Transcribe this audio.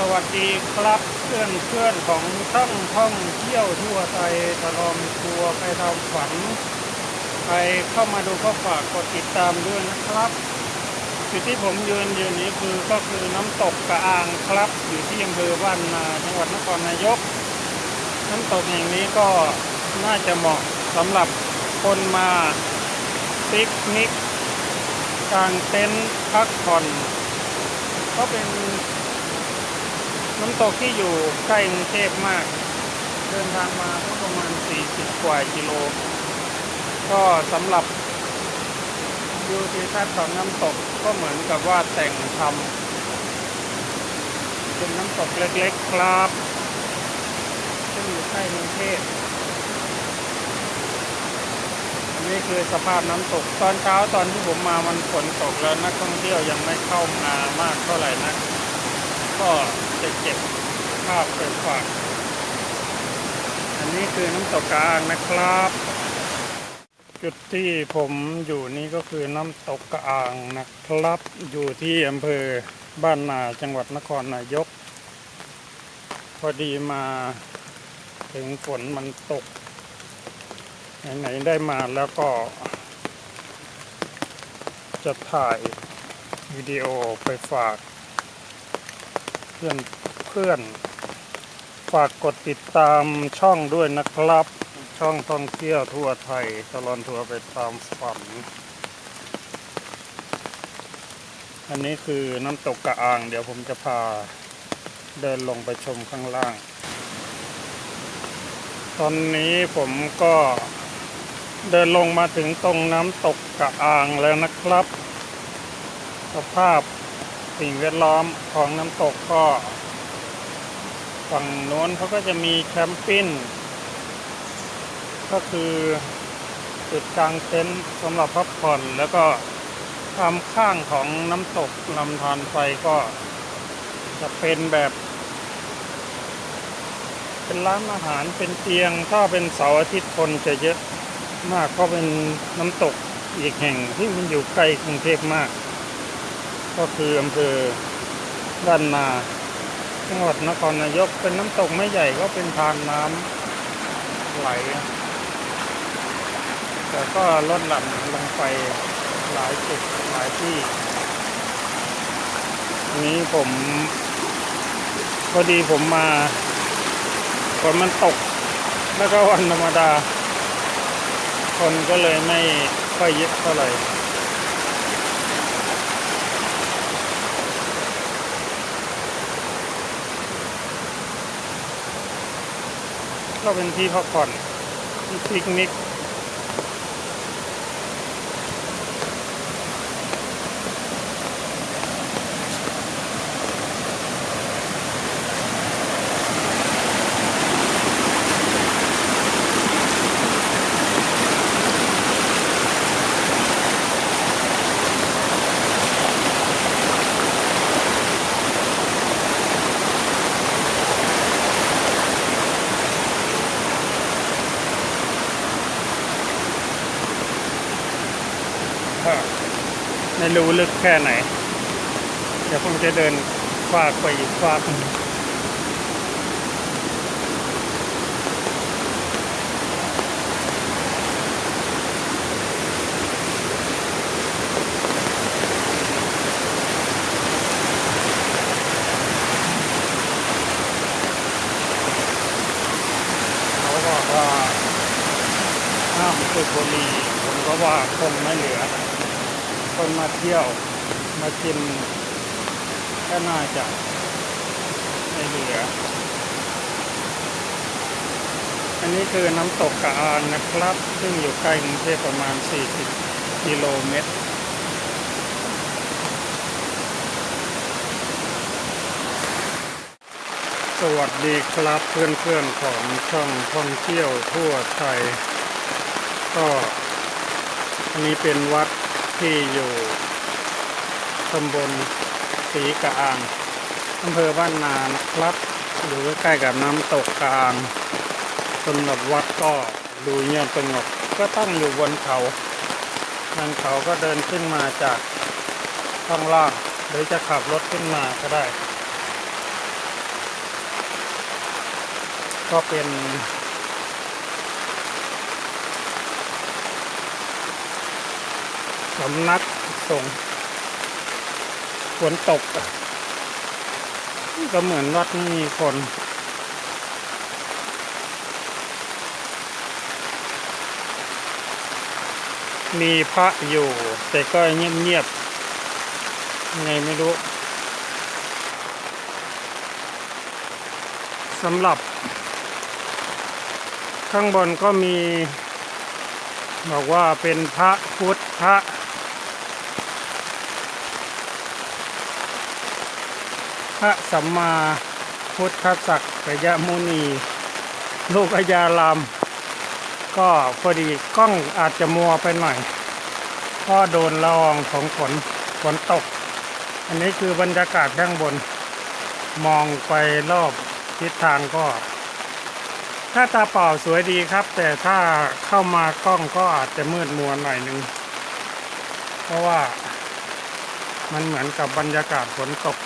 สวัสดีครับเพื่อนเพื่อนของช่องท่องเที่ยวทั่วไทยตลอดทัวร์ไปทำฝันใครเข้ามาดูก็ฝากกดติดตามด้วยนะครับจุดที่ผมยืนอยู่นี้คือก็คือน้ำตกกระอ่างครับ อยู่ที่อำเภอบ้านนาจังหวัดนครนายก น้ำตกแห่งนี้ก็น่าจะเหมาะสำหรับคนมาปิกนิกกางเต็นท์พักผ่อน ก็เป็น น้ำตกที่อยู่ใกล้กรุงเทพมาก เดินทางมาก็ประมาณ 40 กว่ากิโล ก็สำหรับวิวทิวทัศน์ของน้ำตกก็เหมือนกับว่าแต่งทำเป็นน้ำตกเล็กๆครับ ซึ่งอยู่ใกล้กรุงเทพอันนี้คือสภาพน้ำตกตอนเช้าตอนที่ผมมามันฝนตกแล้วนักท่องเที่ยวยังไม่เข้ามามากเท่าไหร่นะก็ จะเก็บภาพไปฝาก อันนี้คือน้ำตกกลางนะครับ จุดที่ผมอยู่นี่ก็คือน้ำตกกระอ่างนะครับ อยู่ที่อำเภอบ้านนาจังหวัดนครนายก พอดีมาถึงฝนมันตก ไหนๆได้มาแล้วก็ จะถ่ายวิดีโอไปฝาก เพื่อนเพื่อนฝากกดติดตามช่องด้วยนะครับ ช่องท่องเที่ยวทั่วไทยตลอนทัวร์ไปตามฝัน อันนี้คือน้ำตกกระอ่าง เดี๋ยวผมจะพาเดินลงไปชมข้างล่าง ตอนนี้ผมก็เดินลงมาถึงตรงน้ำตกกระอ่างแล้วนะครับ สภาพ สิ่งแวดล้อมของน้ำตกก็ฝั่งโน้นเขาก็จะมีแคมปิ้งก็คือจุดกลางเต็นท์สำหรับพักผ่อนแล้วก็ทำข้างของน้ำตกลำธารไฟก็จะเป็นแบบ เป็นร้านอาหารเป็นเตียง ถ้าเป็นเสาร์อาทิตย์คนจะเยอะมากเพราะเป็นน้ำตกอีกแห่งที่มันอยู่ใกล้กรุงเทพมาก ก็คืออำเภอด้านนาจังหวัดนครนายกเป็นน้ำตกไม่ใหญ่ก็เป็นทานน้ำไหล แต่ก็ลดหลั่นลงไปหลายจุดหลายที่อันนี้ผมพอดีผมมาฝนมันตก แล้วก็วันธรรมดา คนก็เลยไม่ค่อยเยอะเท่าไหร่ ก็เป็นที่พักผ่อนที่ปิกนิก ไม่รู้ลึกแค่ไหน เดี๋ยวผมจะเดินฝากไปอีกฝากหนึ่งเขาบอกว่าห้ามสูบบุหรี่ผมก็ว่าคงไม่เหลือ คนมาเที่ยวมากินก็น่าจะไม่เหลือ อันนี้คือน้ำตกกะอานนะครับ ซึ่งอยู่ใกล้กรุงเทพประมาณ 40 กิโลเมตรสวัสดีครับเพื่อนๆของช่องท่องเที่ยวทั่วไทย ก็อันนี้เป็นวัด ที่อยู่ตำบลสีกะอางอำเภอบ้านนานะครับอยู่ใกล้กับน้ำตกกลางสำหรับวัดก็ดูเงียบสงบก็ตั้งอยู่บนเขาทางเขาก็เดินขึ้นมาจากข้างล่างหรือจะขับรถขึ้นมาก็ได้ ก็เป็น สำนักสงฝนตก ก็เหมือนวัดไม่มีคนมีพระอยู่ แต่ก็เงียบๆไงไม่รู้สำหรับ ข้างบนก็มี บอกว่าเป็นพระพุทธพระ ระสัมมาพุทธศักยมุนี ลูกอายาราม ก็พอดีกล้องอาจจะมัวไปหน่อยเพราะโดนละอองของฝนฝนตก อันนี้คือบรรยากาศข้างบน มองไปรอบทิศทางก็ ถ้าตาเปล่าสวยดีครับ แต่ถ้าเข้ามากล้องก็อาจจะมืดมัวหน่อยหนึง เพราะว่ามันเหมือนกับบรรยากาศฝนตก